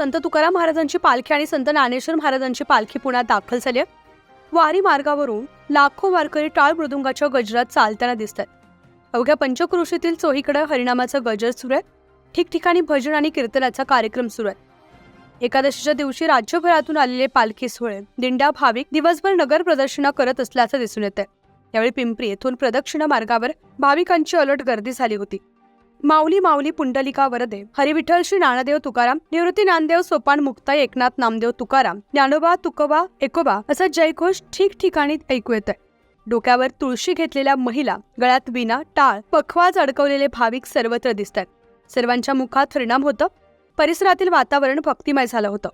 संत तुकाराम महाराजांची पालखी आणि संत ज्ञानेश्वर महाराजांची पालखी पुण्यात दाखल झाली आहे. वारी मार्गावरून लाखो वारकरी टाळ मृदुंगाच्या गजरात चालताना दिसतात. अवघ्या पंचक्रोशीतील चोहीकडे हरिनामाचा गजर सुरू आहे. ठिकठिकाणी भजन आणि कीर्तनाचा कार्यक्रम सुरू आहे. एकादशीच्या दिवशी राज्यभरातून आलेले पालखी सोहळे दिंड्या भाविक दिवसभर नगर प्रदक्षिणा करत असल्याचं दिसून येतंय. यावेळी पिंपरी येथून प्रदक्षिणा मार्गावर भाविकांची अलट गर्दी झाली होती. माऊली माऊली पुंडलिका वरदे हरिविठ्ठल श्री नानादेव तुकाराम निवृत्ती नामदेव सोपान मुक्ता एकनाथ नामदेव तुकाराम ज्ञानोबा तुकोबा एकोबा असा जयघोष ठिकठिकाणी ऐकू येत आहे डोक्यावर तुळशी घेतलेल्या महिला गळ्यात विना टाळ पखवाज अडकवलेले भाविक सर्वत्र दिसतात सर्वांच्या मुखात परिणाम होतं. परिसरातील वातावरण भक्तिमय झालं होतं.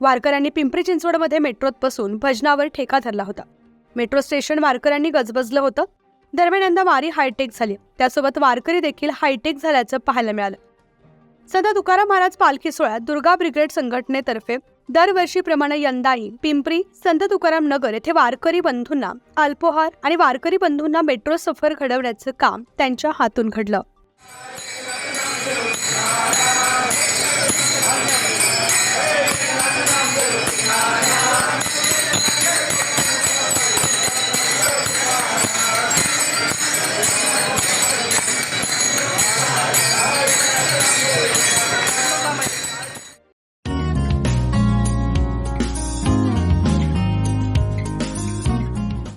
वारकऱ्यांनी पिंपरी चिंचवडमध्ये मेट्रोत बसून भजनावर ठेका धरला होता. मेट्रो स्टेशन वारकऱ्यांनी गजबजलं होतं. दरम्यान यंदा वारी हायटेक झाली. त्यासोबत वारकरी देखील हायटेक झाल्याचं पाहायला मिळालं. सध्या तुकाराम महाराज पालखी सोहळ्यात दुर्गा ब्रिगेड संघटनेतर्फे दरवर्षीप्रमाणे यंदाही पिंपरी संत तुकाराम नगर येथे वारकरी बंधूंना अल्पोहार आणि वारकरी बंधूंना मेट्रो सफर घडवण्याचं काम त्यांच्या हातून घडलं.